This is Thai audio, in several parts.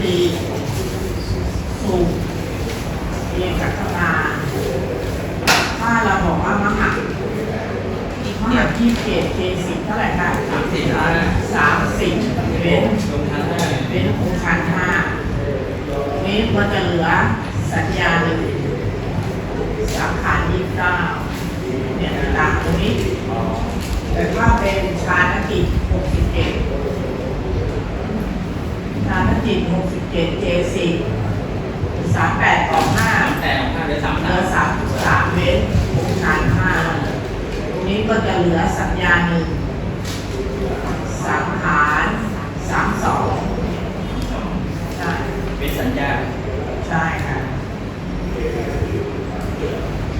ตีสูบเรียงกับตาถ้าเราบอกว่ามหักมหักที่เกตเคสิบเท่าไหร่คะสามสี่ห้าสามสิบเป็นลงทันได้เป็นองค์คันห้านี้มันจะเหลือสัญญาหนึ่งสามขานยี่สิบเก้าเนี่ยตามตรงนี้แต่ถ้าเป็นชาณกิจหกสิบเอ็ด ชาณกิจหกสิบเจ็ดเจสิบสามแปดต่อห้าแต่ของท่านเหลือสามเหลืสาอมสามสามเว้นองค์การห้าตรงนี้ก็จะเหลือสัญญาหนึ่งสังหารสามสองใช่เป็นสัญญาใช่ค่ะ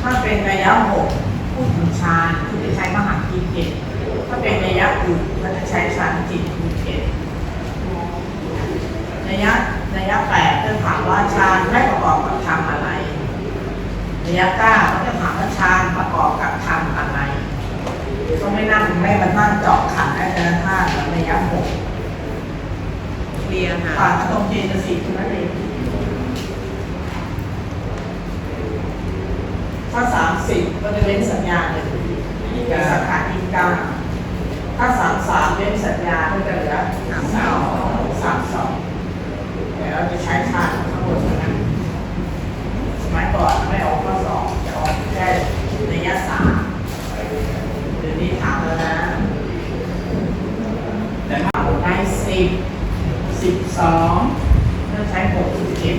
ถ้าเป็นระยะหกพูดถึงฌานคุณจะใช้มหากีเกตถ้าเป็นระยะอื่นก็จะใช้ฌานจิตกีเกตระยะระยะ แปดจะถามว่าฌานไม่ประกอบกับธรรมอะไรระยะเก้าก็จะถามว่าฌานประกอบกับธรรมอะไรก็ไม่นั่งไม่มานั่งเจาะขันได้แต่ละท่าเหมือนระยะหกเรียนค่ะผ่านตรงเจตสิกเท่านั้นเองถ้าสามสิบก็จะเว้นสัญญาหนึ่งนี่เป็นสังขารอีกเก้าถ้าสามสามเว้นสัญญาก็จะเหลือสาม สิบสองเราใช้หกสิบเอ็ด